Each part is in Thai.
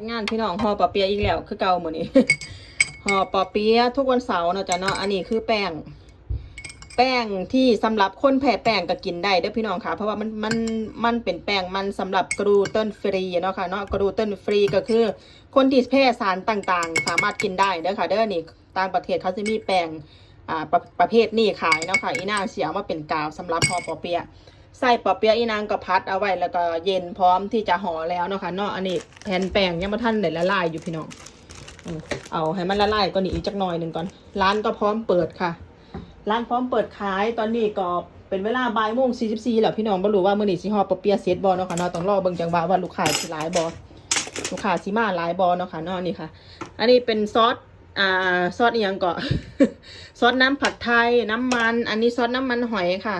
็ดงานพี่น้องห่อปอเปียะอีกแล้ว คือเก่าหมดนี้ห่อปอเปียะทุกวันเสาร์เนาะจ้ะเนาะอันนี้คือแป้ง แป้งที่สำหรับคนแพ้แป้งก็กินได้เด้อพี่น้องค่ะ เพราะว่ามันมันมันเป็นแป้งมันสำหรับกรูเตนฟรีเนาะค่ะเนาะกรูเตนฟรีก็คือ คนที่แพ้สารต่างๆ สามารถกินได้เด้อค่ะ เด้อนี่ต่างประเทศเขาจะมีแป้งอ่าประประเภทนี้ขายเนาะค่ะอีนางเสียมาเป็นกาวสำหรับห่อปอเปียะ ใส่ปอเปียะอีนางก็พัดเอาไว้แล้วก็เย็นพร้อมที่จะห่อแล้วเนาะค่ะเนาะอันนี้แผ่นแป้งยังม่ทันได้ละลายอยู่พี่น้องเอาให้มันละลายก็นี่อีกจักหน่อยหนึ่งก่อน ร้านก็พร้อมเปิดค่ะ ร้านพร้อมเปิดขายตอนนี้ก็เป็นเวลาบ่ายโมงสี่สิบสี่แล้วพี่น้องบ่รู้ว่ามื้อนี้สิฮอปอเปียะเสร็จบ่เนาะค่ะเนาะต้องรอเบิ่งจังหวะว่าลูกค้าสิหลายบ่ลูกค้าสิมาหลายบ่เนาะค่ะเนาะนี่ค่ะ อันนี้เป็นซอสอ่าซอสอีหยังก็ซอสน้ำผัดไทยน้ำมัน อันนี้ซอสน้ำมันหอยค่ะ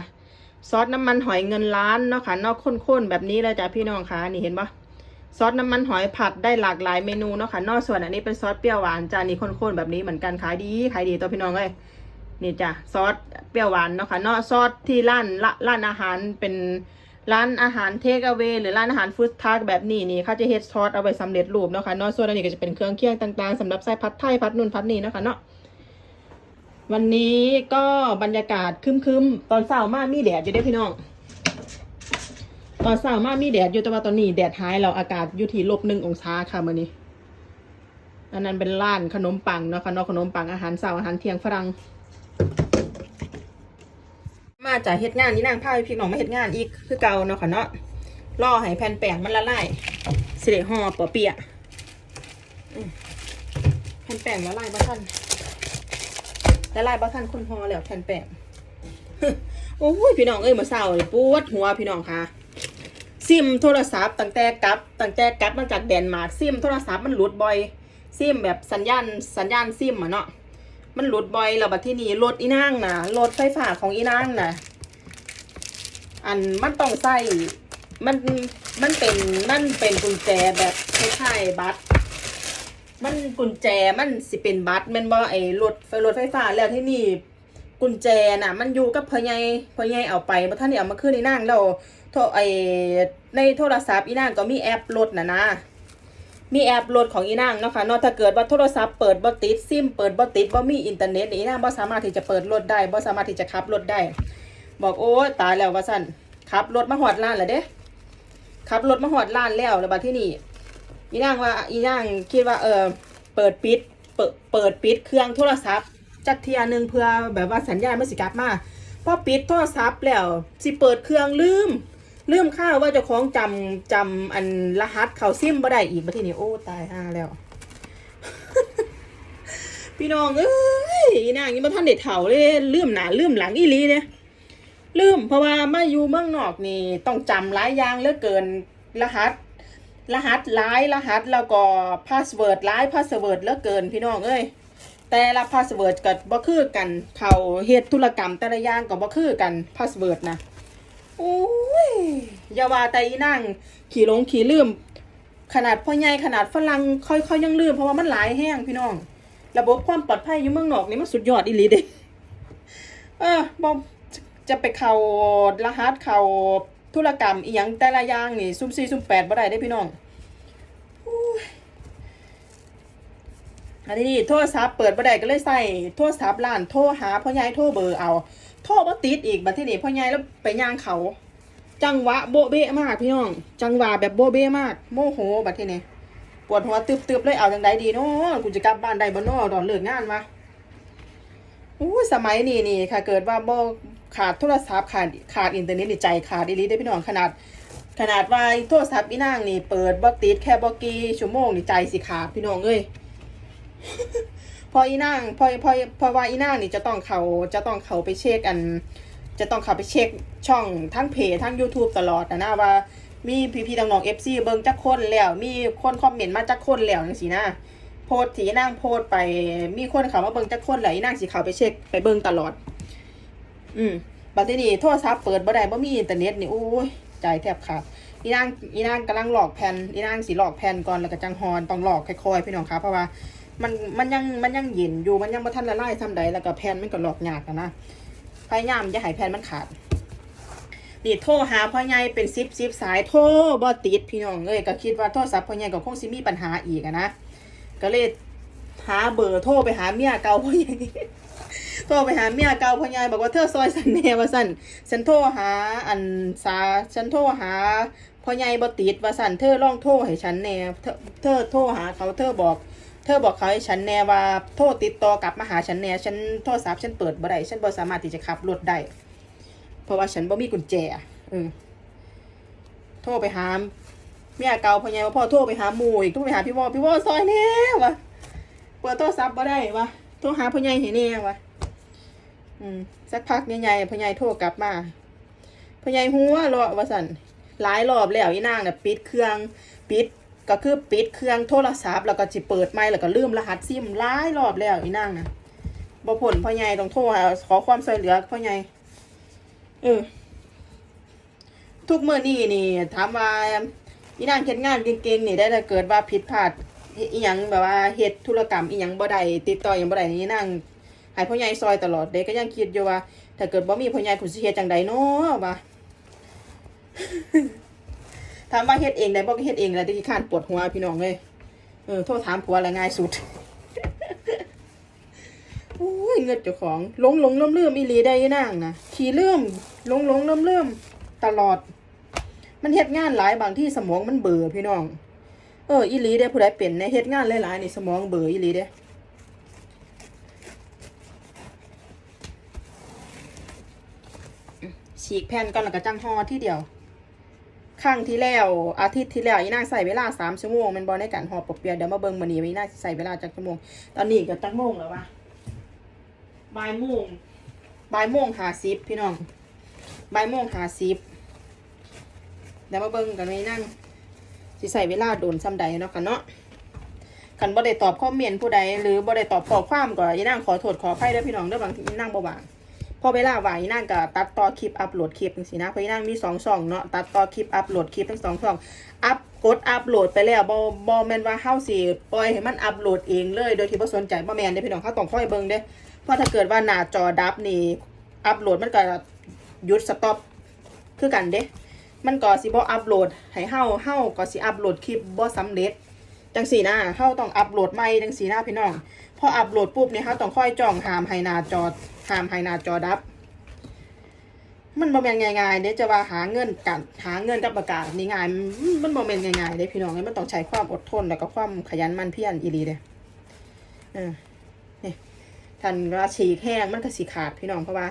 ซอสน้ำมันหอยเงินล้านเนาะค่ะเนอกข้นๆแบบนี้เลยจ้ะพี่น้องค่ะนี่เห็นปะซอสน้ำมันหอยผัดได้หลากหลายเมนูเนาะค่ะนอกส่วนอันนี้เป็นซอสเปรี้ยวหวานจ้ะนี่ข้นๆแบบนี้เหมือนกันขายดีขายดีตัวพี่น้องเลยนี่จ้ะซอสเปรี้ยวหวานเนาะค่ะเนอกซอสที่ร้านละร้านอาหารเป็นร้านอาหารเทคเอาเวหรือร้านอาหารฟู้ดทาร์กแบบนี้นี่เขาจะเฮ็ดซอสเอาไว้สำเร็จรูปเนาะค่ะเนอกส่วนอันนี้ก็จะเป็นเครื่องเคียงต่างๆสำหรับใส่ผัดไทยผัดนู่นผัดนี่เนาะค่ะเนาะ วันนี้ก็บรรยากาศครึมๆ ตอนเช้ามามีแดดอยู่เด้พี่น้อง ตอนเช้ามามีแดดอยู่แต่ว่าตอนนี้แดดหายแล้วอากาศอยู่ที่ลบหนึ่งองศาค่ะมื้อนี้ อันนั้นเป็นร้านขนมปังเนาะค่ะเนาะขนมปังอาหารเช้าอาหารเที่ยงฝรั่ง มาจากเฮ็ดงานนี่นางพาพี่น้องมาเฮ็ดงานอีกคือเก่าเนาะค่ะเนาะรอให้แผ่นแป้งมันละลายสิได้ห่อปอเปียะแผ่นแป้งละลายบ่ทัน ละลายบ่ทันคนฮอแล้วแผ่นแป้งโอ้ยพี่น้องเอ้ยมาเศร้าเลยปวดหัวพี่น้องค่ะ ซิมโทรศัพท์ตั้งแต่กลับตั้งแต่กลับมาจากแดนมาร์กซิมโทรศัพท์มันหลุดบ่อย ซิมแบบสัญญาณสัญญาณซิมอะเนาะมันหลุดบ่อยแล้วบัดที่นี่รถอีนางนะรถไฟฟ้าของอีนางนะอันมันต้องใส่มันมันเป็นมันเป็นกุญแจแบบคล้ายๆบัตร มันกุญแจมันสิเป็นบัตรแม่นบ่ไอ้รถไฟรถไฟฟ้าแล้วที่นี่กุญแจน่ะ มันอยู่กับพ่อใหญ่พ่อใหญ่เอาไปบ่ทันได้เอามาคืนในนางแล้วโทรไอ้ในโทรศัพท์อีนางก็มีแอปรถน่ะนะ มีแอปรถของอีนางเนาะค่ะเนาะถ้าเกิดว่าโทรศัพท์เปิดบ่ติดซิมเปิดบ่ติดบ่มีอินเทอร์เน็ตอีนางบ่สามารถที่จะเปิดรถได้บ่สามารถที่จะขับรถได้ บอกโอ้ตายแล้วว่าซั่นขับรถมาฮอดร้านแล้วเด้ขับรถมาฮอดร้านแล้วแล้วบัดที่นี่ อีนางว่าอีนางคิดว่าเออเปิดปิดเปิดเปิดปิดเครื่องโทรศัพท์จักเทียหนึ่งเพื่อแบบว่าสัญญาณไมันสิกลับมาพอปิดโทรศัพท์แล้วสิเปิดเครื่องลืม ลืมข้าวว่าเจ้าของจำจำอันรหัสเขาซิมบ่ได้อีกมาที่นี่โอ้ตายห่าแล้ว พี่น้องเอ้ยอีนางยังมาท่านเด็ดเถาเลยลืมหนาลืมหลังอีลีเนี่ยลืมเพราะว่ามาอยู่เมืองนอกนี่ต้องจำหลายอย่างเหลือเกินรหัส รหัสหลายรหัสแล้วก็พาสเวิร์ดหลายพาสเวิร์ดเหลือเกินพี่น้องเอ้ยแต่ละพาสเวิร์ดก็บ่คือกันเขาเฮ็ดธุรกรรมแต่ละอย่างก็บ่คือกันพาสเวิร์ดนะโอ้ยอย่าว่าแต่อีนั่งขี่ลงขี่ลืม ขนาดพ่อใหญ่ขนาดฝรั่งค่อยๆยังลืมเพราะว่ามันหลายแห้งพี่น้อง ระบบความปลอดภัยอยู่เมืองนอกนี่มันสุดยอดอีหลีเด้เออบอกจะไปเข้ารหัสเข้า ธุรกรรมอีหยังแต่ละอย่างนี่ ซุ่มสี่ซุ่มแปดบ่ได้เด้พี่น้องอันนี้โทรศัพท์เปิดบ่ได้ก็เลยใส่โทรศัพท์ร้านโทรหาพ่อใหญ่โทรเบอร์เอา โทรบ่ติดอีกบัดที่นี่พ่อใหญ่แล้วไปย่างเขา จังหวะโบเบะมากพี่น้อง จังหวะแบบโบเบะมาก โมโหบัดที่นี่ปวดหัวตึบๆเลยเอาจังไดดีเนาะกูจะกลับบ้านได้บ่เนาะตอนเลิกงานวะอู้สมัยนี้นี่ค่ะ เกิดว่าบ่ ขาดโทรศัพท์ขาดขาดอินเทอร์เน็ตนี่ใจขาดอีหลีได้พี่น้องขนาด ขนาดว่าโทรศัพท์อีนางนี่เปิดบ่ติดแค่บ่กี่ชั่วโมงนี่ใจสิขาดพี่น้องเอ้ยพออีนางพอพอพอว่าอีนางนี่จะต้องเขาจะต้องเขาไปเช็คอัน จะต้องเขาไปเช็คช่องทั้งเพจทั้ง YouTube ตลอดนะนะว่ามีพี่พี่ๆน้องๆ FC เบิ่งจักคนแล้ว มีคนคอมเมนต์มาจักคนแล้วจังซี่นะโพสต์ที่งโพสไปมีคนเขามาเบิ่งจักคนแล้วอีนางสิเขาวไปเช็คไปเบิ่งตลอด อืมบัดทีนี้โทรศัพท์เปิดบ่ได้บ่มีอินเทอร์เน็ตนี่โอ้ยใจแทบขาดอีนางอีนางกำลังหลอกแผ่นอีนางสิหลอกแผ่นก่อนแล้วก็จังฮอนต้องหลอกค่อยๆพี่น้องครับเพราะว่ามันมันยังมันยังเย็นอยู่มันยังบ่ทันละลายทำใดแล้วก็แผ่นมันก็หลอกยากนะพยายามอย่าให้แผ่นมันขาดนี่โทรหาพ่อใหญ่เป็นซิปซิปสายโทรบ่ติดพี่น้องเอ้ยก็คิดว่าโทรศัพท์พ่อใหญ่ก็คงสิมีปัญหาอีกอะนะก็เลยหาเบอร์โทรไปหาเมียเก่าพ่อใหญ่ โทรไปหาเมียเก่าพ่อใหญ่บอกว่าเธอซอยสันแน่ว่าสันฉันโทรหาอันสาฉันโทรหาพ่อใหญ่บ่ติดว่าสันเธอลองโทรให้ฉันแน่เธอเธอโทรหาเขาเธอบอก เธอบอกเขาให้ฉันแน่ว่าโทรติดต่อกลับมาหาฉันแน่ฉันโทรศัพท์ฉันเปิดบ่ได้ฉันบ่สามารถที่จะขับรถได้เพราะว่าฉันบ่มีกุญแจเออโทรไปหาเมียเก่าพ่อใหญ่ว่าพ่อโทรไปหาหมู่อีกโทรไปหาพี่วอพี่วอซอยแน่วะเปิดโทรศัพท์บ่ได้วะโทรหาพ่อใหญ่ให้แน่วะ อืมสักพักใหญ่ๆพ่อใหญ่โทรกลับมาพ่อใหญ่หัวราะว่าสันหลายรอบแล้วอีนางน่ะปิดเครื่องปิดก็คือปิดเครื่องโทรศัพท์แล้วก็จิเปิดไมค์แล้วก็ลืมรหัสซิมหลายรอบแล้วอีนางน่ะบ่ผลพ่อใหญ่ต้องโทรขอความช่วยเหลือพ่อใหญ่เออทุกเมื่อนี่นี่ถามว่าอีนางเฮ็ดงานเก่งๆนี่ได้ถ้าเกิดว่าผิดพลาดอีหยังแบบว่าเฮ็ดธุรกรรมอีหยังบ่ได้ติดต่อหยังบ่ได้นี่นาง ให้พ่อใหญ่ซอยตลอดเด็กก็ยังคิดอยู่ว่า ถ้าเกิดบ่มีพ่อใหญ่คุณสิเฮ็ดจังใดเนาะว่าถามว่าเฮ็ดเองได้บ่ก็เฮ็ดเองแล้วที่ข้านปวดหัวพี่น้องเลยเออโทรถามผัวละง่ายสุดโอ้ยเงินเจ้าของหลงหลงเริ่มเริ่มอีหลีได้ยังนางนะขี่เริ่มหลงหลงเริ่มเริ่มตลอด มันเฮ็ดงานหลายบางที่สมองมันเบื่อพี่น้อง เอออีหลีเด้ผู้ใดเป็นเนี่ยเฮ็ดงานหลายๆนี่สมองเบื่ออีหลีเด้ ฉีกแผ่นก่อนแล้วก็จังห่อที่เดียวครั้งที่แล้วอาทิตย์ที่แล้วอีนางใส่เวลาสามชั่วโมงแมันบอในการห่อปกเปียเดี๋ยวมาเบิ่งมื้อนี้ว่าอีนางใส่เวลาจักชั่วโมง ตอนนี้ก็จักโมงแล้ววะบ่ายโมงบ่ายโมงหาสิบพี่น้องบ่ายโมงหาสิบเดี๋ยวมาเบิ่งกันไว่าอีนางสิใส่เวลาโดนซ้ำใดเนาะค่ะเนาะคันบ่ได้ตอบคอเมนต์ผู้ใดหรือบ่ได้ตอบข้อความก็อีนางขอโทษขออภัยด้อพี่น้องด้อบางทีอีนางบ่ว่าง พอเวลาว่างอีนางก็ตัดต่อคลิปอัพโหลดคลิปจังซี่นะเพราะอีนางมีสองช่องเนาะตัดต่อคลิปอัพโหลดคลิปทั้งสองช่องอัพกดอัพโหลดไปแล้วบ่บ่แม่นว่าเฮาสิปล่อยให้มันอัพโหลดเองเลย โดยที่บ่สนใจบ่แม่นเด้พี่น้องเขาต้องคอยเบิ่งเด้เพราะถ้าเกิดว่าหน้าจอดับนี่อัพโหลดมันก็หยุดสต็อปคือกันเด้มันก็สิบ่อัพโหลดให้เฮาเฮาก็สิอัพโหลดคลิปบ่สำเร็จจังสีนะเฮาต้องอัพโหลดใหม่จังสีนะพี่น้อง พออัพโหลดปุ๊บเนี่ยเฮาต้องค่อยจ้องหามให้หน้าจอหามให้หน้าจอดับ มันบ่แม่นง่ายๆเด้จะว่าหาเงินกันหาเงินกับประกาศนี่ง่ายมันมันบ่แมนง่ายๆเด้พี่น้องมันต้องใช้ความอดทนแล้วก็ความขยันมั่นเพียรอีหลีเด้เออนี่ท่านว่าฉีกแห้งมันก็สิขาดพี่น้องเพราะว่า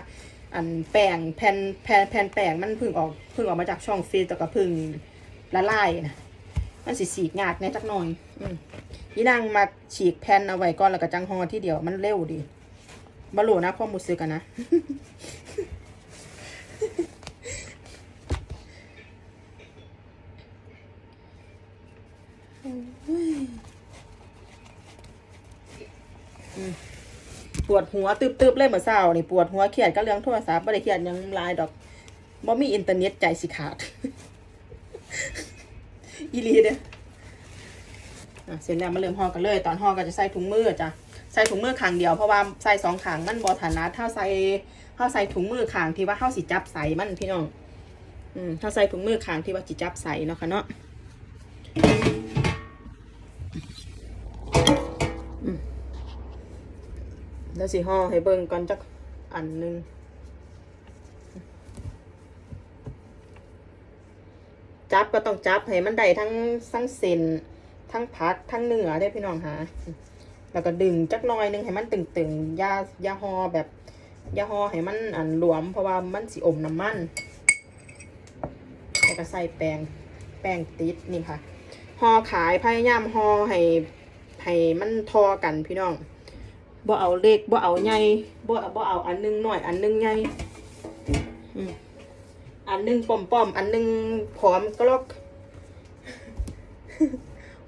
อันแป้งแผ่นแผ่นแผ่นแป้งมันพิ่งออกพิ่งออกมาจากช่องฟรีซแต่ก็พิ่งละลายนะ มันสิสีกงากแน่จักหน่อย อืมนี่นางมาฉีกแผ่นเอาไว้ก่อนแล้วก็จังฮอที่เดียวมันเร็วดีบ่รู้นะความรู้สึกกันนะปวดหัวตึบๆเลยเหมือนเศร้านี่ปวดหัวเครียดก็เรื่องโทรศัพท์ไม่ได้เครียดยังลายดอกบ่มีอินเทอร์เน็ตใจสิขาด อีลีเด้ออะเสร็จแล้วมาเริ่มห่อกันเลย ตอนห่อก็จะใส่ถุงมือจ้ะใส่ถุงมือขางเดียวเพราะว่าใส่สองขางมันบ่ถนัดถ้าใส่ถ้าใส่ถุงมือขางที่ว่าเฮาสิจับใส่มันพี่น้องอืมถ้าใส่ถุงมือขางที่ว่าสิจับใส่เนาะค่ะเนาะแล้วสิห่อให้เบิ่งก่อนจักอันหนึ่ง จับก็ต้องจับให้มันได้ทั้งทั้งเส้นทั้งผักทั้งเนื้อได้พี่น้องหาแล้วก็ดึงจักน่อยหนึงให้มันตึงๆยายาห่อแบบยาห่อให้มันอันหลวม เพราะว่ามันสิอมน้ำมันแล้วก็ใส่แป้งแป้งติดนี่ค่ะห่อขายพยายามห่อให้ให้มันทอกันพี่น้องบ่เอาเล็กบ่เอาใหญ่บ่บ่เอาอันหนึงหน่อยอันหนึงใหญ่ อันหนึงป้อมๆอันหนึงผอมก็ลอก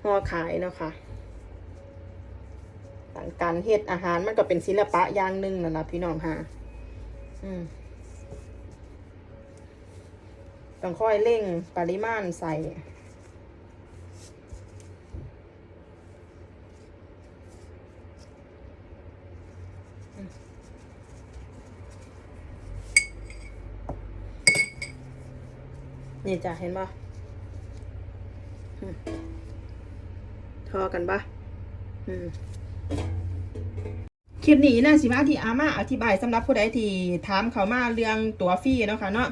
ห่อขายเนาะค่ะต่างการเฮ็ดอาหารมันก็เป็นศิลปะอย่างหนึ่งนะนะพี่น้องฮะอืมต้องค่อยเร่งปริมาณใส่ นี่จ้ะเห็นปะอืมทอกันปะคลิปนี้นะสิมาที่อามาอธิบายสำหรับผู้ใดที่ถามเขามาเรื่องตัวฟรีเนาะค่ะเนาะ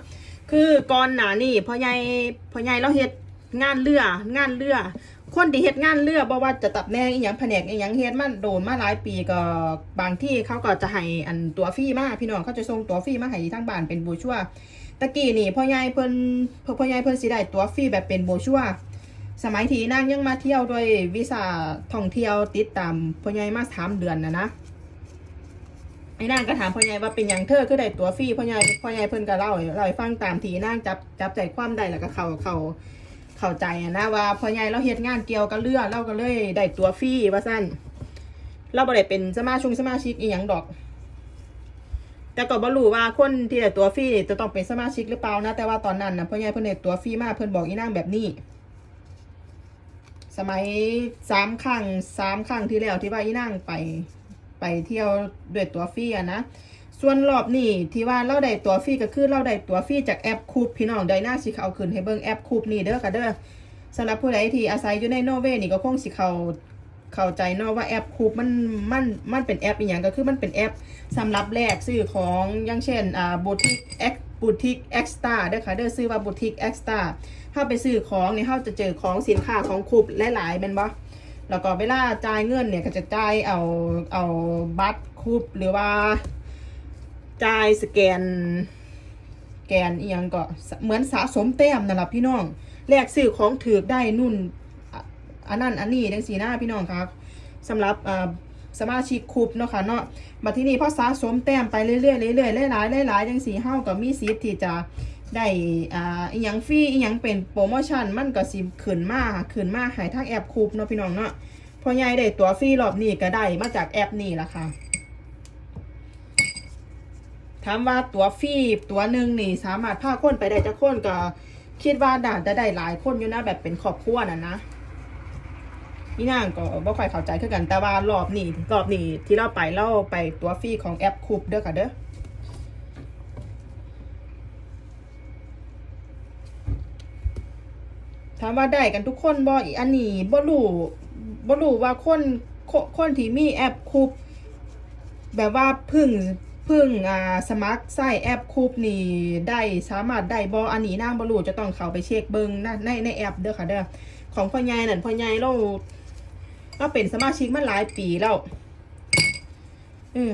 คือก่อนหน้านี่พ่อใหญ่พ่อใหญ่เราเฮ็ดงานเรืองานเรือ คนที่เฮ็ดงานเรือบ่ว่าจะตับแนงอีหยังแผนกอีหยังเฮ็ดมาโดนมาหลายปีก็บางที่เขาก็จะให้อันตัวฟรีมาพี่น้องเขาจะส่งตัวฟรีมาให้ทางบ้านเป็นบูชัว ตะกี้นี่พ่อใหญ่เพิ่นพ่อใหญ่เพิ่นสิได้ตัวฟรีแบบเป็นโบชัวสมัยที่นางยังมาเที่ยวด้วยวีซ่าท่องเที่ยวติดตามพ่อใหญ่มาสามเดือนนะนะไอ้นางก็ถามพ่อใหญ่ว่าเป็นยังเธอคือได้ตัวฟรีพ่อใหญ่พ่อใหญ่เพิ่นก็เล่าเล่าให้ฟังตามที่นางจับจับใจความได้แล้วก็เขาเขาเข้าใจนะว่าพ่อใหญ่เราเฮ็ดงานเกี่ยวกับเรือเราก็เลยได้ตัวฟรีว่าสั้นเราบ่ได้เป็นสมาชิกสมาชิกอีหยังดอก แต่ก็บ่รู้ว่าคนที่ได้ตัวฟรีจะต้องเป็นสมาชิกหรือเปล่านะ แต่ว่าตอนนั้นนะพ่อใหญ่เพิ่นได้ตัวฟรีมาเพิ่นบอกอีนางแบบนี้ สมัยสามครั้งสามครั้งที่แล้วที่ว่าอีนางไปไปเที่ยวด้วยตัวฟรีอะนะส่วนรอบนี้ที่ว่าเราได้ตัวฟรีก็คือเราได้ตัวฟรีจากแอปคูปพี่น้องได้หน้าสิเขาขึ้นให้เบิ่งแอปคูปนี่เด้อค่ะเด้อสำหรับผู้ใดที่อาศัยอยู่ในโนเวนี่ก็คงสิเขา เข้าใจเนาะว่าแอปคูปมันมันมันเป็นแอปอีหยังก็คือมันเป็นแอปสำหรับแลกซื้อของอย่างเช่นอ่าบูติกเอ็กบูติกเอ็กซ์ตาเด้อค่ะเด้อซื้อว่าบูติกเอ็กซ์ตาถ้าไปซื้อของเนี่ยเขาจะเจอของสินค้าของคูปหลายๆแม่นบ่แล้วก็เวลาจ่ายเงินเนี่ยก็จะจ่ายเอาเอาบัตรคูปหรือว่าจ่ายสแกนแกนอียังก็เหมือนสะสมแต้มนั่นแหละพี่น้องแลกซื้อของถือได้นุ่น อันนั้นอันนี้ดังสีหน้าพี่น้องครับสำหรับอ่าสมาชิกคูปเนาะค่ะเนาะบัดที่นี่พอสะสมแต้มไปเรื่อยๆเรื่อยๆหลายๆหลายๆจังสีเฮาก็มีสิทธิ์ที่จะได้อ่าอีหยังฟรีอีหยังเป็นโปรโมชั่นมันก็สิขึ้นมาขึ้นมาให้ทางแอปคูปเนาะพี่น้องเนาะพอใหญ่ได้ตัวฟรีรอบนี้ก็ได้มาจากแอปนี่ละค่ะถามว่าตัวฟรีตัวหนึ่งนี่สามารถพาคนไปได้จะคนก็คิดว่าด่านจะได้หลายคนอยู่นะแบบเป็นครอบครัวน่ะนะ พี่นางก็บ่ค่อยเข้าใจคือกันแต่ว่ารอบนี้รอบนี้ที่เราไปเราไปตัวฟรีของแอปคูปเด้อค่ะเด้อถามว่าได้กันทุกคนบ่อีอันนี้บ่รู้บ่รู้ว่าคนคนคนที่มีแอปคูปแบบว่าพึ่งพึ่งอ่าสมัครใส่แอปคูปนี่ได้สามารถได้บ่อันนี้นางบ่รู้จะต้องเข้าไปเช็คเบิงนะในในแอปเด้อค่ะเด้อของพ่อใหญ่นั่นพ่อใหญ่เรา เราเป็นสมาชิกมาหลายปีแล้วอือ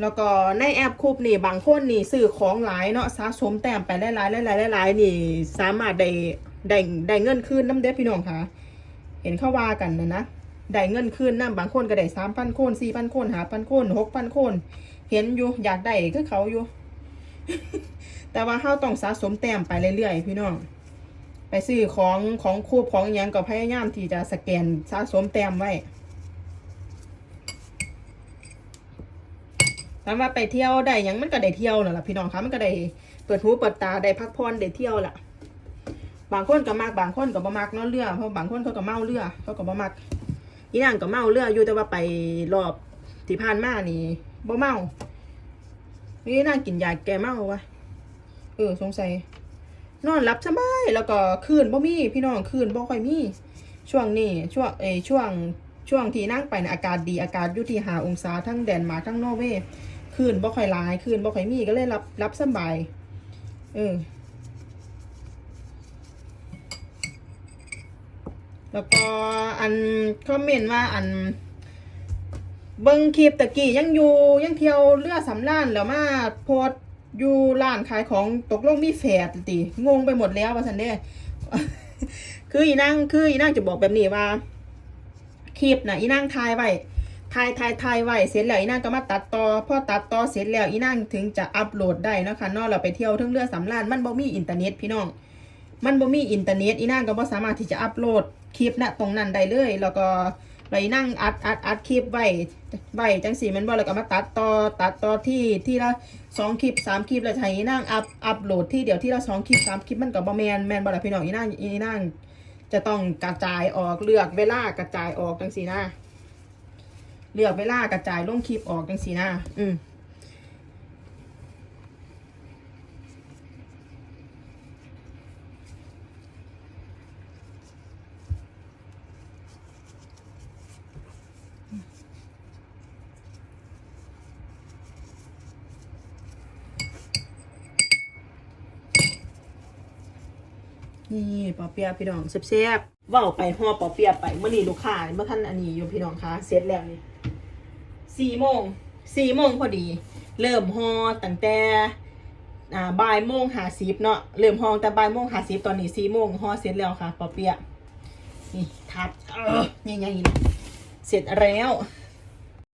แล้วก็ในแอปคูปนี่บางคนนี่ซื้อของหลายเนาะสะสมแต้มไปหลายๆหลายๆหลายๆนี่ สามารถได้ได้ได้เงินคืนน้ำเด้อพี่น้องค่ะ เห็นเขาว่ากันนะนะได้เงินคืนนะบางคนก็ได้สามพันคนสี่พันคนหาพันคนหกพันคน เห็นอยู่อยากได้คือเขาอยู่ แต่ว่าเขาต้องสะสมแต้มไปเรื่อยๆพี่น้อง ไปซื้อของของคูบของอหยังก็พยายามที่จะสแกนสะสมแต้มไว้ถามว่าไปเที่ยวได้ยังมันก็ได้เที่ยวน่ะล่ะพี่น้องคะมันก็ได้เปิดหูเปิดตาได้พักผ่อนได้เที่ยวล่ะ บางคนก็มักบางคนก็บ่มักเนาะเรือเพราะบางคนเขาก็เมาเรือเขาก็บ่มักอีนางก็เมาเรืออยู่แต่ว่าไปรอบที่ผ่านมานี่บ่เมานี่นางกินยาแก้เมาวะเออสงสัย นอนหลับสบายแล้วก็คืนบ่มีพี่น้องคืนบ่ค่อยมี ช่วงนี้ช่วงเอช่วงช่วงที่นั่งไปนะอากาศดีอากาศอยู่ที่หาองศาทั้งแดนมาทั้งนอร์เวย์คืนบ่ค่อยลายคืนบ่ค่อยมีก็เลยรับรับสบายเออแล้วก็อันคอมเมนต์ว่าอันเบิ้งคลิปตะกี้ยังอยู่ยังเที่ยวเรือสำล้านแล้วมาโพส อยู่ร้านขายของตกลงมีแฝดติงงไปหมดแล้วว่าสันเด้คืออีนั่งคืออีนั่งจะบอกแบบนี้ว่าคลิปนะอีนั่งทายไว้ทายทายทายไว้เสร็จแล้วอีนั่งก็มาตัดต่อพอตัดต่อเสร็จแล้วอีนั่งถึงจะอัปโหลดได้นะคะเนอกเราไปเที่ยวทั้งเรือสำล้านมันบ่มีอินเทอร์เน็ตพี่น้อง มันบ่มีอินเทอร์เน็ตอีนั่งก็บ่สามารถที่จะอัปโหลดคลิปณตรงนั้นได้เลย แล้วก็ เรานั่งอัดอัดอัดคลิปไว้ไว้จังสีมันบ่แล้วก็มาตัดต่อตัดต่อที่ที่ละสองคลิปสามคลิปแล้วใช้นั่งอัพอัพโหลดที่เดียวที่ละสองคลิปสามคลิปมันก็บ่แมนแมนบ่ล่ะพี่น้องอีนั่งอีนั่งจะต้องกระจายออกเลือกเวลากระจายออกจังสีนะเลือกเวลากระจายลงคลิปออกจังสีนะอืม นี่ปอเปียะพี่น้องแซ่บๆเว้าไปห่อปอเปียะไปเมื่อนี้ลูกค้าเมื่อท่านอันนี้อยู่พี่น้องคะเสร็จแล้วนี่สี่โมงสี่โมงพอดี เริ่มห่อตั้งแต่อ่าบ่ายโมงหาสิบเนาะเริ่มห่อแต่บ่ายโมงหาสิบตอนนี้สี่โมงห่อเสร็จแล้วค่ะปอเปียะนี่ทัดเออใหญ่ๆนะเสร็จแล้ว